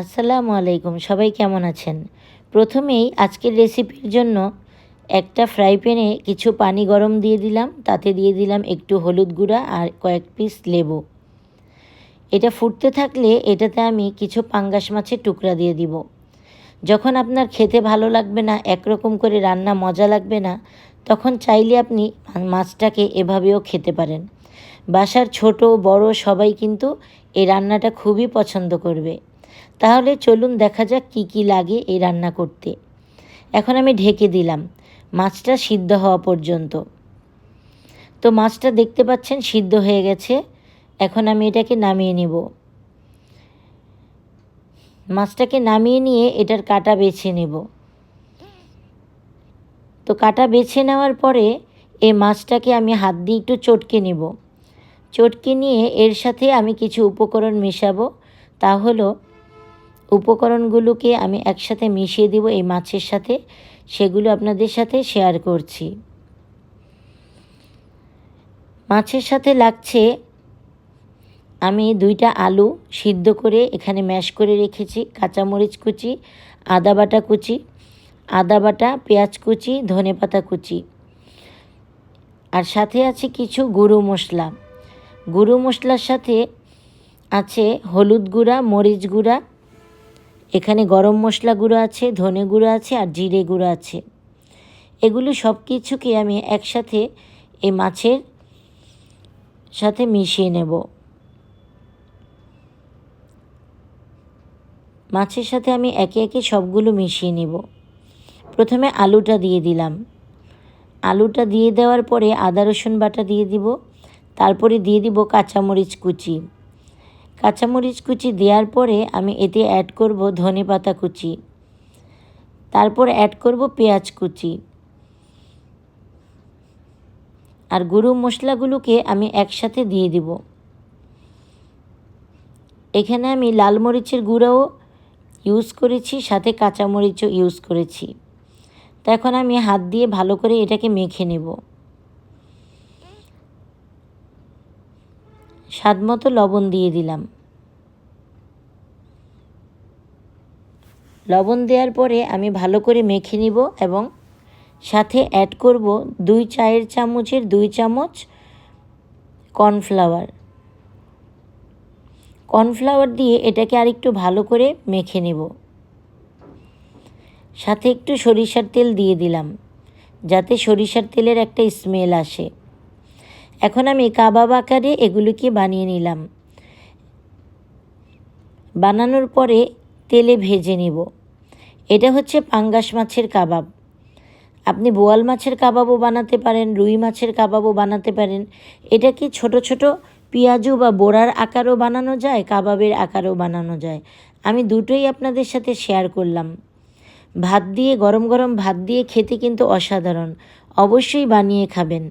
আসসালামু আলাইকুম, সবাই কেমন আছেন? প্রথমেই আজকের রেসিপির জন্য একটা ফ্রাই প্যানে কিছু পানি গরম দিয়ে দিলাম, তাতে দিয়ে দিলাম একটু হলুদ গুঁড়া আর কয়েক পিস লেবু। এটা ফুটতে থাকলে এটাতে আমি কিছু পাঙ্গাস মাছের টুকরা দিয়ে দিব। যখন আপনার খেতে ভালো লাগবে না, একরকম করে রান্না মজা লাগবে না, তখন চাইলে আপনি মাছটাকে এভাবেও খেতে পারেন। বাসার ছোট, বড় সবাই কিন্তু এই রান্নাটা খুবই পছন্দ করবে। তাহলে চলুন দেখা যাক কি কি লাগে এই রান্না করতে। এখন আমি ঢেকে দিলাম। মাছটা সিদ্ধ হওয়া পর্যন্ত। তো মাছটা দেখতে পাচ্ছেন সিদ্ধ হয়ে গেছে। এখন আমি এটাকে নামিয়ে নিব। মাছটাকে নামিয়ে নিয়ে এটার কাটা বেছে নেব। তো কাটা বেছে নেওয়ার পরে এই মাছটাকে আমি হাত দিয়ে একটু চটকে নেব। চটকে নিয়ে এর সাথে আমি কিছু উপকরণ মেশাবো। তা হলো উপকরণগুলোকে আমি একসাথে মিশিয়ে দিব এই মাছের সাথে, সেগুলো আপনাদের সাথে শেয়ার করছি। মাছের সাথে লাগছে আমি দুইটা আলু সিদ্ধ করে এখানে ম্যাশ করে রেখেছি, কাঁচামরিচ কুচি, আদা বাটা কুচি, আদা বাটা, পেঁয়াজ কুচি, ধনে পাতা কুচি। আর সাথে আছে কিছু গুঁড়ো মশলা। গুঁড়ো মশলার সাথে আছে হলুদ গুঁড়া, মরিচ গুঁড়া এখানে গরম মশলা গুঁড়ো আছে, ধনে গুঁড়ো আছে আর জিরে গুঁড়ো আছে। এগুলো সব কিছুকে আমি একসাথে এই মাছের সাথে মিশিয়ে নেব। মাছের সাথে আমি একে একে সবগুলো মিশিয়ে নেব। প্রথমে আলুটা দিয়ে দিলাম। আলুটা দিয়ে দেওয়ার পরে আদা রসুন বাটা দিয়ে দিব। তারপরে দিয়ে দিব কাঁচামরিচ কুচি। কাঁচামরিচ কুচি দেওয়ার পরে আমি এতে অ্যাড করব ধনে পাতা কুচি। তারপর অ্যাড করব পেঁয়াজ কুচি। আর গুঁড়ো মশলাগুলোকে আমি একসাথে দিয়ে দিব। এখানে আমি লাল মরিচের গুঁড়োও ইউজ করেছি, সাথে কাঁচামরিচও ইউজ করেছি। তো এখন আমি হাত দিয়ে ভালো করে এটাকে মেখে নেব। স্বাদ মতো লবণ দিয়ে দিলাম। লবণ দেওয়ার পরে আমি ভালো করে মেখে নিব এবং সাথে অ্যাড করব দুই চায়ের চামচের দুই চামচ কর্নফ্লাওয়ার কর্নফ্লাওয়ার দিয়ে এটাকে আরেকটু ভালো করে মেখে নেব। সাথে একটু সরিষার তেল দিয়ে দিলাম, যাতে সরিষার তেলের একটা স্মেল আসে। এখন আমি কাবাব আকারে এগুলোকে বানিয়ে নিলাম। বানানোর পরে তেলে ভেজে নিব। এটা হচ্ছে পাঙ্গাস মাছের কাবাব। আপনি বোয়াল মাছের কাবাবও বানাতে পারেন, রুই মাছের কাবাবও বানাতে পারেন। এটা কি ছোট ছোট পেঁয়াজু বা বোড়ার আকারও বানানো যায়, কাবাবের আকারও বানানো যায়? আমি দুটোই আপনাদের সাথে শেয়ার করলাম। ভাত দিয়ে, গরম গরম ভাত দিয়ে খেতে কিন্তু অসাধারণ। অবশ্যই বানিয়ে খাবেন।